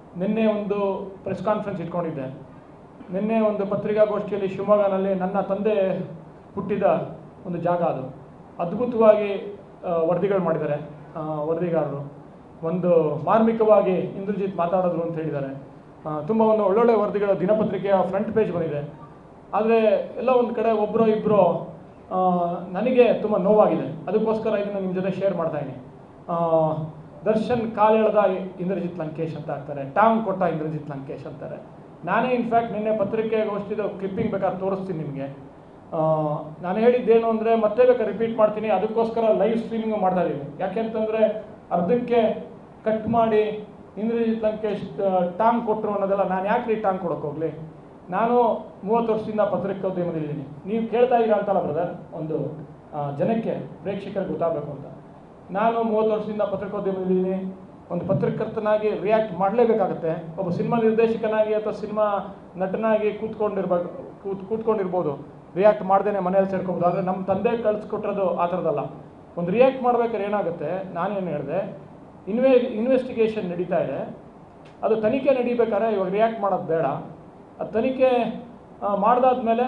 ನಿನ್ನೆ ಒಂದು press conference ಇಟ್ಕೊಂಡಿದ್ದೆ. ನಿನ್ನೆ ಒಂದು ಪತ್ರಿಕಾಗೋಷ್ಠಿಯಲ್ಲಿ ಶಿವಮೊಗ್ಗನಲ್ಲಿ ನನ್ನ ತಂದೆ ಹುಟ್ಟಿದ ಒಂದು ಜಾಗ ಅದು. ಅದ್ಭುತವಾಗಿ ವರದಿಗಳು ಮಾಡಿದ್ದಾರೆ. ವರದಿಗಾರರು. ಒಂದು ಮಾರ್ಮಿಕವಾಗಿ ಇಂದ್ರಜಿತ್ ಮಾತಾಡಿದ್ರು ಅಂತ ಹೇಳಿದ್ದಾರೆ. ತುಂಬ ಒಂದು ಒಳ್ಳೊಳ್ಳೆ ವರದಿಗಳ ದಿನಪತ್ರಿಕೆಯ ಫ್ರಂಟ್ ಪೇಜ್ ಬಂದಿದೆ. ಆದರೆ ಎಲ್ಲ ಒಂದು ಕಡೆ ಒಬ್ಬರು ಇಬ್ಬರು ನನಗೆ ತುಂಬ ನೋವಾಗಿದೆ. ಅದಕ್ಕೋಸ್ಕರ ಇದನ್ನು ನಿಮ್ಮ ಜೊತೆ ಶೇರ್ ಮಾಡ್ತಾ ಇದ್ದೀನಿ. ಆ, ದರ್ಶನ್ ಕಾಲೆಳೆದ ಇಂದ್ರಜಿತ್ ಲಂಕೇಶ್ ಅಂತ ಆಗ್ತಾರೆ. ಟಾಂಗ್ ಕೊಟ್ಟ ಇಂದ್ರಜಿತ್ ಲಂಕೇಶ್ ಅಂತಾರೆ. ನಾನೇ ಇನ್ಫ್ಯಾಕ್ಟ್ ನಿನ್ನೆ ಪತ್ರಿಕೆಗೋಷ್ಠಿದ ಕ್ಲಿಪ್ಪಿಂಗ್ ಬೇಕಾದ್ರೆ ತೋರಿಸ್ತೀನಿ ನಿಮಗೆ. ನಾನು ಹೇಳಿದ್ದೇನು ಅಂದರೆ ಮತ್ತೆ ಬೇಕಾದ್ರೆ ರಿಪೀಟ್ ಮಾಡ್ತೀನಿ. ಅದಕ್ಕೋಸ್ಕರ ಲೈವ್ ಸ್ಟ್ರೀಮಿಂಗ್ ಮಾಡ್ತಾ ಇದ್ದೀನಿ ಯಾಕೆಂತಂದರೆ ಅರ್ಧಕ್ಕೆ ಕಟ್ ಮಾಡಿ ಇಂದ್ರಜಿತ್ ಲಂಕೇಶ್ ಟಾಂಗ್ ಕೊಟ್ಟರು ಅನ್ನೋದೆಲ್ಲ ನಾನು ಯಾಕೆ ರೀ ಟಾಂಗ್ ಕೊಡೋಕೆ ಹೋಗಲಿ? ನಾನು ಮೂವತ್ತು ವರ್ಷದಿಂದ ಪತ್ರಿಕೋದ್ಯಮದಲ್ಲಿದ್ದೀನಿ. ನೀವು ಕೇಳ್ತಾ ಇದ್ದೀರಾ ಅಂತಲ್ಲ ಬ್ರದರ್ ಒಂದು ಜನಕ್ಕೆ, ಪ್ರೇಕ್ಷಕರಿಗೆ ಗೊತ್ತಾಗಬೇಕು ಅಂತ. ನಾನು ಮೂವತ್ತು ವರ್ಷದಿಂದ ಪತ್ರಿಕೋದ್ಯಮದಲ್ಲಿದ್ದೀನಿ. ಒಂದು ಪತ್ರಕರ್ತನಾಗಿ ರಿಯಾಕ್ಟ್ ಮಾಡಲೇಬೇಕಾಗತ್ತೆ. ಒಬ್ಬ ಸಿನಿಮಾ ನಿರ್ದೇಶಕನಾಗಿ ಅಥವಾ ಸಿನಿಮಾ ನಟನಾಗಿ ಕೂತ್ಕೊಂಡಿರ್ಬೇಕು ಕೂತ್ ಕೂತ್ಕೊಂಡಿರ್ಬೋದು. ರಿಯಾಕ್ಟ್ ಮಾಡ್ದೇನೆ ಮನೇಲಿ ಸೇರ್ಕೊಬೋದು. ಆದರೆ ನಮ್ಮ ತಂದೆ ಕಳಿಸ್ಕೊಟ್ಟಿರೋದು ಆ ಥರದಲ್ಲ ಒಂದು ರಿಯಾಕ್ಟ್ ಮಾಡ್ಬೇಕಾದ್ರೆ ಏನಾಗುತ್ತೆ? ನಾನೇನು ಹೇಳಿದೆ? ಇನ್ವೆ ಇನ್ವೆಸ್ಟಿಗೇಷನ್ ನಡೀತಾ ಇದೆ. ಅದು ತನಿಖೆ ನಡೀಬೇಕಾದ್ರೆ ಇವಾಗ ರಿಯಾಕ್ಟ್ ಮಾಡೋದು ಬೇಡ. ಅದು ತನಿಖೆ ಮಾಡಿದಾದ್ಮೇಲೆ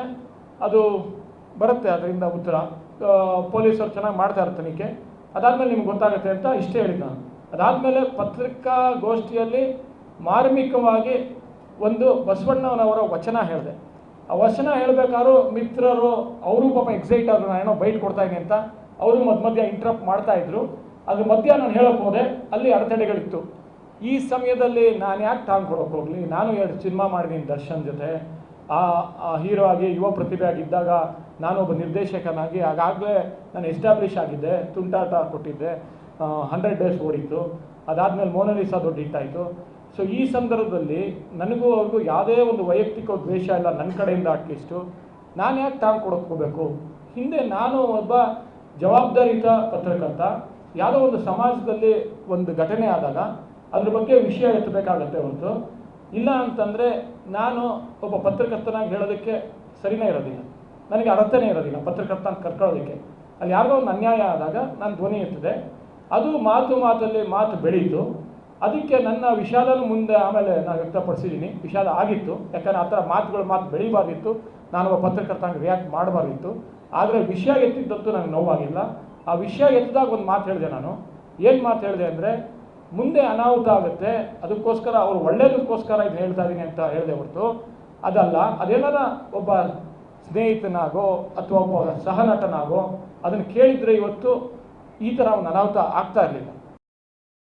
ಅದು ಬರುತ್ತೆ ಅದರಿಂದ ಉತ್ತರ. ಪೊಲೀಸರು ಚೆನ್ನಾಗಿ ಮಾಡ್ತಾರೆ ತನಿಖೆ. ಅದಾದಮೇಲೆ ನಿಮ್ಗೆ ಗೊತ್ತಾಗುತ್ತೆ ಅಂತ ಇಷ್ಟೇ ಹೇಳಿದ್ದು ನಾನು. ಅದಾದಮೇಲೆ ಪತ್ರಿಕಾಗೋಷ್ಠಿಯಲ್ಲಿ ಮಾರ್ಮಿಕವಾಗಿ ಒಂದು ಬಸವಣ್ಣನವರ ವಚನ ಹೇಳಿದೆ. ಆ ವಚನ ಹೇಳ್ಬೇಕಾದ್ರು ಮಿತ್ರರು, ಅವರು ಪಾಪ ಎಕ್ಸೈಟ್ ಆದ್ರು ನಾನು ಏನೋ ಬೈಟ್ ಕೊಡ್ತಾ ಇದ್ದೀನಿ ಅಂತ ಅವರು ಮಧ್ಯ ಮಧ್ಯ ಇಂಟ್ರಪ್ಟ್ ಮಾಡ್ತಾ ಇದ್ರು. ಅದ್ರ ಮಧ್ಯ ನಾನು ಹೇಳೋಕೆ ಹೋದೆ, ಅಲ್ಲಿ ಅಡೆತಡೆಗಳಿತ್ತು. ಈ ಸಮಯದಲ್ಲಿ ನಾನು ಯಾಕೆ ಟಾಂಗ್ ಕೊಡೋಕೆ ಹೋಗಲಿ, ನಾನು ಎರಡು ಸಿನಿಮಾ ಮಾಡಿದ್ದೀನಿ ದರ್ಶನ್ ಜೊತೆ. ಆ ಹೀರೋ ಆಗಿ, ಯುವ ಪ್ರತಿಭೆ ಆಗಿದ್ದಾಗ ನಾನೊಬ್ಬ ನಿರ್ದೇಶಕನಾಗಿ ಆಗಾಗಲೇ ನಾನು ಎಸ್ಟಾಬ್ಲಿಷ್ ಆಗಿದ್ದೆ, ತುಂಟಾಟ ಕೊಟ್ಟಿದ್ದೆ ಹಂಡ್ರೆಡ್ ಡೇಸ್ ಓಡಿತ್ತು. ಅದಾದಮೇಲೆ ಮೋನಲಿಸ ದೊಡ್ಡ ಹಿಟ್ಟಾಯಿತು ಸೊ ಈ ಸಂದರ್ಭದಲ್ಲಿ ನನಗೂ ಅವ್ರಿಗೂ ಯಾವುದೇ ಒಂದು ವೈಯಕ್ತಿಕ ದ್ವೇಷ ಇಲ್ಲ ನನ್ನ ಕಡೆಯಿಂದ ಅಟ್ಲೀಸ್ಟು ನಾನು ಯಾಕೆ ಟಾಂಗ್ ಕೊಡೋಕೆ ಹೋಗಬೇಕು ಹಿಂದೆ ನಾನು ಒಬ್ಬ ಜವಾಬ್ದಾರಿತ ಪತ್ರಕರ್ತ. ಯಾವುದೋ ಒಂದು ಸಮಾಜದಲ್ಲಿ ಒಂದು ಘಟನೆ ಆದಾಗ ಅದ್ರ ಬಗ್ಗೆ ವಿಷಯ ಎತ್ತಬೇಕಾಗತ್ತೆ ಹೊರತು. ಇಲ್ಲ ಅಂತಂದರೆ ನಾನು ಒಬ್ಬ ಪತ್ರಕರ್ತನಾಗಿ ಹೇಳೋದಕ್ಕೆ ಸರಿನೇ ಇರೋದಿಲ್ಲ. ನನಗೆ ಅರ್ಥನೇ ಇರೋದಿಲ್ಲ ಪತ್ರಕರ್ತ ಅಂತ ಕರ್ಕೊಳ್ಳೋದಕ್ಕೆ. ಅಲ್ಲಿ ಯಾರಿಗೋ ಒಂದು ಅನ್ಯಾಯ ಆದಾಗ ನಾನು ಧ್ವನಿ ಎತ್ತಿದೆ. ಅದು ಮಾತು ಮಾತಲ್ಲಿ ಮಾತು ಬೆಳೀತು. ಅದಕ್ಕೆ ನನ್ನ ವಿಷಾದನೂ ಮುಂದೆ ಆಮೇಲೆ ನಾನು ವ್ಯಕ್ತಪಡಿಸಿದ್ದೀನಿ. ವಿಷಾದ ಆಗಿತ್ತು. ಯಾಕಂದರೆ ಆ ಥರ ಮಾತುಗಳು ಮಾತು ಬೆಳಿಬಾರ್ದಿತ್ತು. ನಾನು ಒಬ್ಬ ಪತ್ರಕರ್ತನಾಗಿ ರಿಯಾಕ್ಟ್ ಮಾಡಬಾರ್ದಿತ್ತು. ಆದರೆ ವಿಷಯ ಎತ್ತಿದ್ದದ್ದು ನನಗೆ ನೋವಾಗಿಲ್ಲ. ಆ ವಿಷಯ ಎತ್ತಿದಾಗ ಒಂದು ಮಾತು ಹೇಳಿದೆ ನಾನು. ಏನು ಮಾತು ಹೇಳಿದೆ ಅಂದರೆ ಮುಂದೆ ಅನಾಹುತ ಆಗುತ್ತೆ, ಅದಕ್ಕೋಸ್ಕರ ಅವರು ಒಳ್ಳೇದಕ್ಕೋಸ್ಕರ ಇದು ಹೇಳ್ತಾ ಇದ್ದೀನಿ ಅಂತ ಹೇಳಿದೆ ಹೊರತು, ಅದಲ್ಲ ಅದೇನಾರ ಒಬ್ಬ ಸ್ನೇಹಿತನಾಗೋ ಅಥವಾ ಒಬ್ಬ ಸಹನಟನಾಗೋ ಅದನ್ನು ಕೇಳಿದರೆ ಇವತ್ತು ಈ ಥರ ಒಂದು ಅನಾಹುತ ಆಗ್ತಾ ಇರಲಿಲ್ಲ.